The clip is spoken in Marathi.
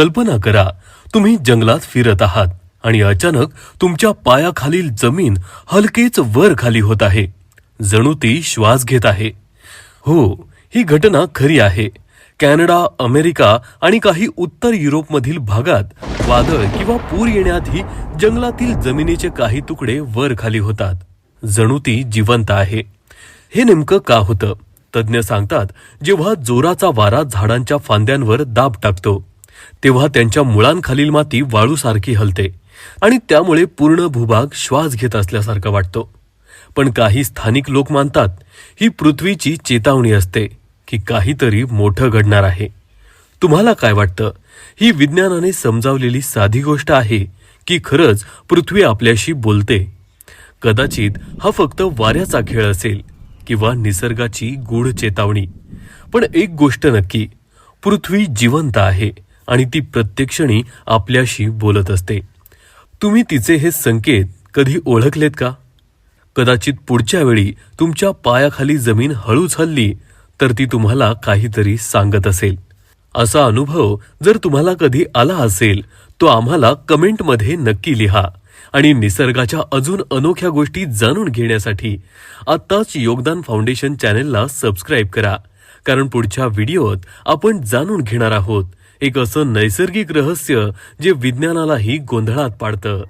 कल्पना करा तुम्ही जंगलात फिरत आहात आणि अचानक तुमच्या पायाखालील जमीन हलकेच वर खाली होत आहे. जणू ती श्वास घेत आहे. हो ही घटना खरी आहे. कॅनडा अमेरिका आणि काही उत्तर युरोपमधील भागात वादळ किंवा पूर येण्याआधी जंगलातील जमिनीचे काही तुकडे वर खाली होतात. जणू ती जिवंत आहे. हे नेमकं का होतं? तज्ज्ञ सांगतात जेव्हा जोराचा वारा झाडांच्या फांद्यांवर दाब टाकतो तेव्हा त्यांच्या मुळांखालील माती वाळूसारखी हलते आणि त्यामुळे पूर्ण भूभाग श्वास घेत असल्यासारखा वाटतो. पण काही स्थानिक लोक मानतात ही पृथ्वीची चेतावणी असते की काहीतरी मोठं घडणार आहे. तुम्हाला काय वाटतं? ही विज्ञानाने समजावलेली साधी गोष्ट आहे की खरंच पृथ्वी आपल्याशी बोलते. कदाचित हा फक्त वाऱ्याचा खेळ असेल किंवा निसर्गाची गूढ चेतावणी. पण एक गोष्ट नक्की पृथ्वी जिवंत आहे. आणि ती प्रत्यक्षणी आपल्याशी बोलत असते. तुम्ही तिचे हे संकेत कधी ओळखलेत का? कदाचित पुढच्या वेळी तुमच्या पायाखाली जमीन हळूच हल्ली तर ती तुम्हाला काहीतरी सांगत असेल. असा अनुभव जर तुम्हाला कधी आला असेल तो आम्हाला कमेंटमध्ये नक्की लिहा आणि निसर्गाच्या अजून अनोख्या गोष्टी जाणून घेण्यासाठी आत्ताच योगदान फाउंडेशन चॅनेलला सबस्क्राईब करा कारण पुढच्या व्हिडिओत आपण जाणून घेणार आहोत एक असं नैसर्गिक रहस्य जे विज्ञानालाही गोंधळात पाडतं.